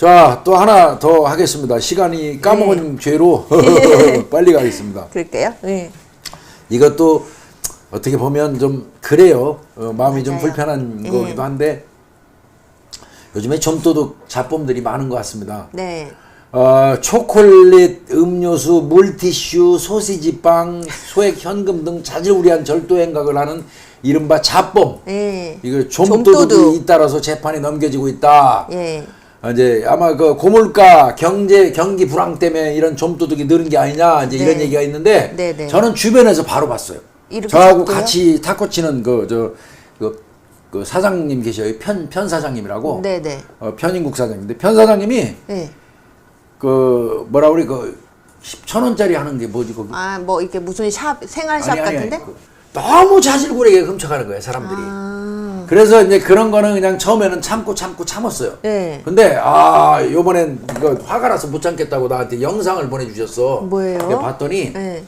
자, 또 하나 더 하겠습니다. 시간이 까먹은 죄로 빨리 가겠습니다. 그럴게요. 네. 이것도 어떻게 보면 좀 그래요. 어, 마음이 좀 맞아요. 불편한 예. 거기도 한데 요즘에 점도둑 잡범들이 많은 것 같습니다. 네. 어, 초콜릿, 음료수, 물티슈, 소시지 빵, 소액 현금 등 자질구레한 절도 행각을 하는 이른바 잡범. 네. 이거 점도둑. 좀도둑이 잇따라서 재판이 넘겨지고 있다. 예. 아, 이제 아마 그 고물가 경제 경기 불황 때문에 이런 좀도둑이 늘은 게 아니냐 이제 이런 네. 얘기가 있는데 네, 네. 저는 주변에서 바로 봤어요. 저하고? 같이 탁구 치는 그저 그, 그 사장님 계셔요. 편, 편 사장님이라고. 네, 네. 어, 편인국 사장님인데 편 사장님이 네. 그 뭐라 우리 그 10천 원짜리 하는 게 뭐지 거기 아, 뭐 이렇게 무슨 샵 생활샵 아니, 아니, 아니. 같은데? 그 너무 자질구레게 훔쳐가는 거예요 사람들이. 아. 그래서 이제 그런 거는 그냥 처음에는 참고 참고 참았어요. 네. 근데 아 요번엔 이거 화가 나서 못 참겠다고 나한테 영상을 보내주셨어. 뭐예요? 내가 봤더니 네.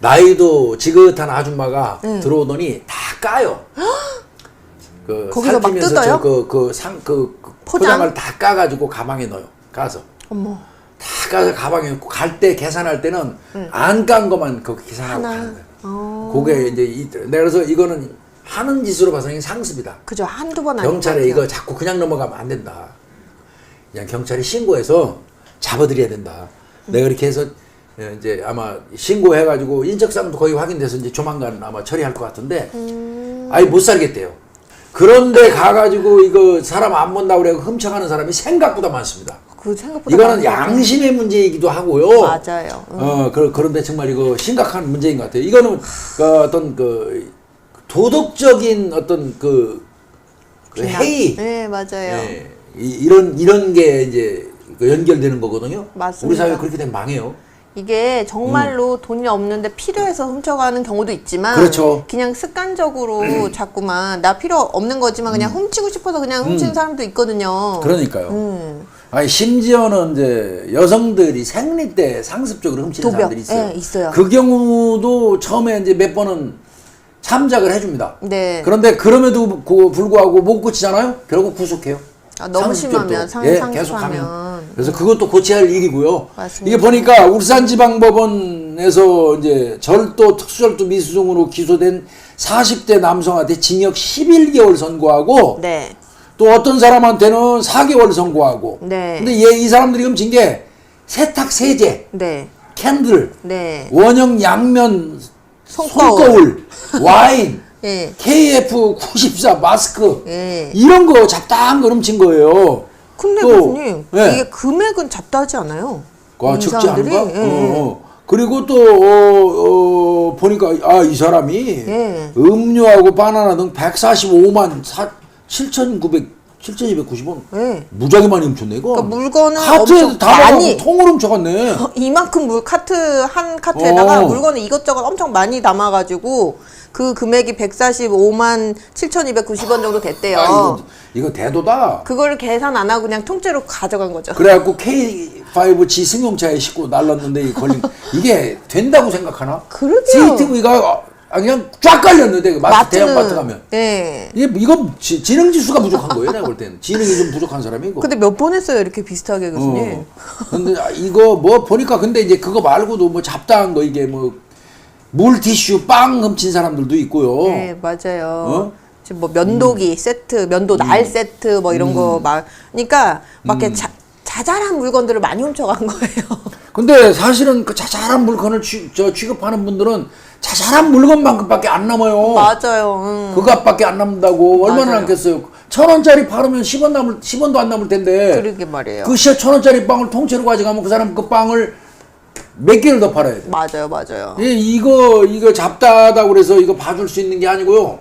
나이도 지긋한 아줌마가 네. 들어오더니 다 까요. 그 거기서 막 뜯어요? 저그그상그 포장? 포장을 다 까가지고 가방에 넣어요. 까서 어머. 다 까서 가방에 넣고 갈 때 계산할 때는 안 깐 것만 그 계산하고 네. 하나. 가는 거예요. 어. 그게 이제 이, 내가 그래서 이거는 하는 짓으로 봐서는 상습이다. 그죠. 한두 번 아닌 경찰에 것 이거. 자꾸 그냥 넘어가면 안 된다. 그냥 경찰이 신고해서 잡아드려야 된다. 내가 이렇게 해서 예, 이제 아마 신고해가지고 인적사항도 거의 확인돼서 이제 조만간 아마 처리할 것 같은데 음. 아예 못 살겠대요. 그런데 가가지고 이거 사람 안 본다고 그래 훔쳐가는 사람이 생각보다 많습니다. 그 생각보다 이거는. 양심의 문제이기도 하고요. 맞아요. 응. 어, 그, 그런데 정말 이거 심각한 문제인 것 같아요. 이거는 그 어떤 그 도덕적인 어떤 그, 그 비난. 해이, 네, 맞아요. 예, 이, 이런 이런 게 이제 그 연결되는 거거든요. 맞습니다. 우리 사회 그렇게 되면 망해요. 이게 정말로 돈이 없는데 필요해서 훔쳐가는 경우도 있지만 음. 그렇죠. 그냥 습관적으로 자꾸만 나 필요 없는 거지만 그냥 훔치고 싶어서 그냥 훔치는 사람도 있거든요. 음. 그러니까요. 음. 아니 심지어는 이제 여성들이 생리 때 상습적으로 훔치는 도벽. 사람들이 있어요. 예, 있어요. 그 경우도 처음에 이제 몇 번은 참작을 해줍니다. 네. 그런데 그럼에도 그 불구하고 못 고치잖아요. 결국 구속해요. 아, 너무. 심하면, 상- 예. 계속하면. 그래서 그것도 고쳐야 할 일이고요. 맞습니다. 이게 보니까 울산지방법원에서 이제 절도 특수절도 미수증으로 기소된 40대 남성한테 징역 11개월 선고하고 네. 또 어떤 사람한테는 4개월 선고하고. 네. 근데 얘 이 사람들이 훔친 게 세탁 세제, 네. 캔들, 네. 원형 양면 손거울. 와인, 예. KF94 마스크 예. 이런 거 잡다한 거 훔친 거예요. 근데 또, 교수님 예. 이게 금액은 잡다하지 않아요? 와, 이 적지? 않은가? 예, 어, 예. 어. 그리고 또, 어, 어, 보니까, 아, 이 사람이 예. 음료하고 바나나 등 145만 4, 7,900, 7,290원. 예. 무지하게 많이 훔쳤네, 이거. 그러니까 물건을 카트에 엄청 다 많이- 많이 통으로 훔쳐갔네. 이만큼 물 카트 한 카트에다가 어. 물건을 이것저것 엄청 많이 담아가지고 그 금액이 145만 7,290원 정도 됐대요. 아, 이거, 이거 대도다. 그거를 계산 안 하고 그냥 통째로 가져간 거죠. 그래갖고 K5G 승용차에 싣고 날랐는데 이 걸린 이게 된다고 생각하나? 그러게요. CCTV가 그냥 쫙 깔렸는데 그 마트 대형 마트 가면 예. 이게 이거 지, 지능 지수가 부족한 거예요 내가 볼 때는 지능이 좀 부족한 사람이고. 근데 몇 번 했어요 이렇게 비슷하게 교수님. 어. 근데 아, 이거 뭐 보니까 근데 이제 그거 말고도 뭐 잡다한 거 이게 뭐 물티슈 빵 훔친 사람들도 있고요. 네 맞아요. 어? 지금 뭐 면도기 세트, 면도 날 세트 뭐 이런 거 막, 그러니까 막 이렇게 자, 자잘한 물건들을 많이 훔쳐간 거예요. 근데 사실은 그 자잘한 물건을 취, 저 취급하는 분들은 자잘한 물건만큼밖에 안 남아요. 맞아요. 음. 그 값밖에 안 남는다고 얼마나 맞아요. 남겠어요. 천 원짜리 팔으면 10원 남을 10원도 안 남을 텐데. 그러게 말이에요. 그 시에 천 원짜리 빵을 통째로 가져가면 그 사람 그 빵을 몇 개를 더 팔아야 돼. 맞아요, 맞아요. 예, 이거 이거 잡다하다고 그래서 이거 봐줄 수 있는 게 아니고요.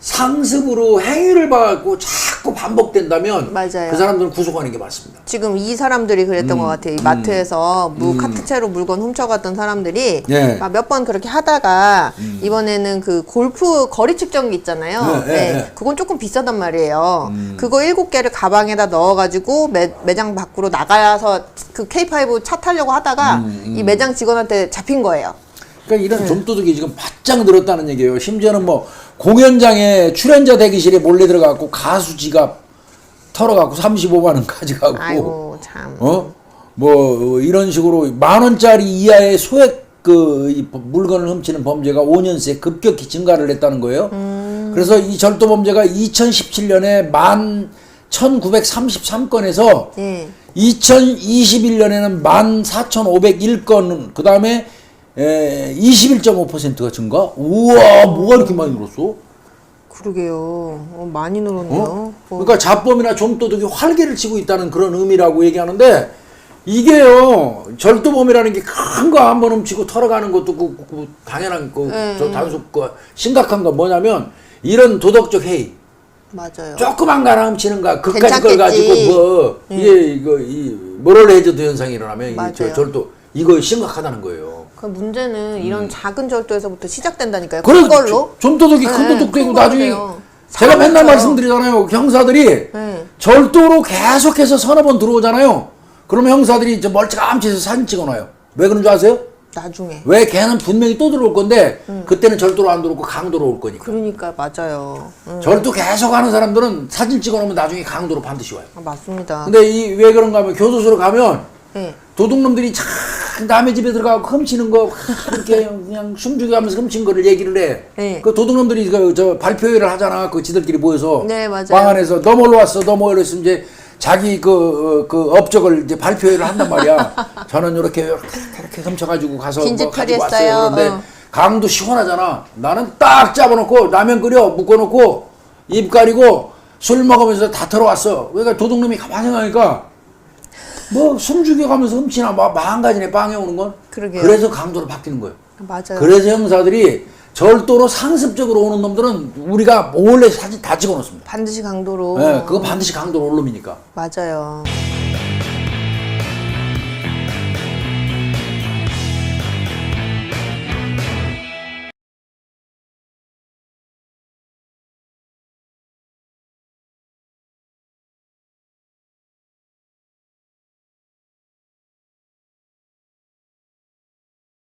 상습으로 행위를 받고 자꾸 반복된다면 맞아요. 그 사람들은 구속하는 게 맞습니다. 지금 이 사람들이 그랬던 것 같아요. 이 마트에서 무 카트채로 물건 훔쳐갔던 사람들이 예. 몇 번 그렇게 하다가 이번에는 그 골프 거리 측정기 있잖아요. 예, 예, 예. 그건 조금 비싸단 말이에요. 그거 일곱 개를 가방에다 넣어가지고 매, 매장 밖으로 나가서 그 K5 차 타려고 하다가 이 매장 직원한테 잡힌 거예요. 그러니까 이런 좀도둑이 지금 바짝 늘었다는 얘기예요. 심지어는 뭐 공연장에 출연자 대기실에 몰래 들어가고 가수 지갑 털어갖고 35만 원 가져가고 아이고 참. 참. 어? 뭐 어, 이런 식으로 만 원짜리 이하의 소액 그이 물건을 훔치는 범죄가 5년 새 급격히 증가를 했다는 거예요. 그래서 이 절도 범죄가 2017년에 만 1933건에서 예. 2021년에는 14,501건, 그 다음에 21.5%가 증가? 우와, 뭐가 이렇게 많이 늘었어? 그러게요. 어, 많이 늘었네요. 어? 뭐, 그러니까 자범이나 좀도둑이 활개를 치고 있다는 그런 의미라고 얘기하는데, 이게요, 절도범이라는 게 큰 거 한 번 훔치고 털어가는 것도 그, 그- 그 당연한 그, 네. 저 단속, 그 심각한 건 뭐냐면, 이런 도덕적 해이. 맞아요. 조그만 거 하나 훔치는 거, 그까지 걸 괜찮겠지. 가지고 뭐, 이게, 이거, 이, 모럴 해저드 현상이 일어나면, 이 맞아요. 저, 절도, 이거 심각하다는 거예요. 그 문제는 이런 작은 절도에서부터 시작된다니까요. 음. 그래, 그걸로. 좀도둑이 큰 네, 도둑 되고 큰 나중에 거예요. 제가 맨날. 말씀드리잖아요. 형사들이 네. 절도로 계속해서 서너 번 들어오잖아요. 그러면 형사들이 저 멀찌감치 해서 사진 찍어놔요. 왜 그런 줄 아세요? 나중에. 왜 걔는 분명히 또 들어올 건데 음. 그때는 절도로 안 들어오고 강도로 올 거니까. 그러니까 맞아요. 응. 절도 계속 하는 사람들은 사진 찍어놓으면 나중에 강도로 반드시 와요. 아, 맞습니다. 근데 이 왜 그런가 하면 교도소로 가면 네. 도둑놈들이 참 남의 집에 들어가고 훔치는 거 그렇게 그냥 숨죽여 가면서 훔친 거를 얘기를 해. 네. 그 도둑놈들이 그 저 발표회를 하잖아. 그 지들끼리 모여서 네, 맞아요. 방 안에서 너 뭘로 왔어? 너 뭐로 했으면 이제 자기 그, 어, 그 업적을 이제 발표회를 한단 말이야. 저는 이렇게 이렇게, 이렇게 훔쳐가지고 가서 뭐 가지고 왔어요. 처리했어요. 그런데 어. 강도 시원하잖아. 나는 딱 잡아놓고 라면 끓여 묶어놓고 입 가리고 술 먹으면서 다 들어왔어. 그러니까 도둑놈이 가만히 생각하니까 뭐 숨죽여가면서 훔치나 마- 마한가지네 빵에 오는 건. 그러게요. 그래서 강도로 바뀌는 거예요. 맞아요. 그래서 형사들이 절도로 상습적으로 오는 놈들은 우리가 몰래 사진 다 찍어놓습니다. 반드시 강도로. 예, 그거 반드시 강도로 올 놈이니까. 맞아요.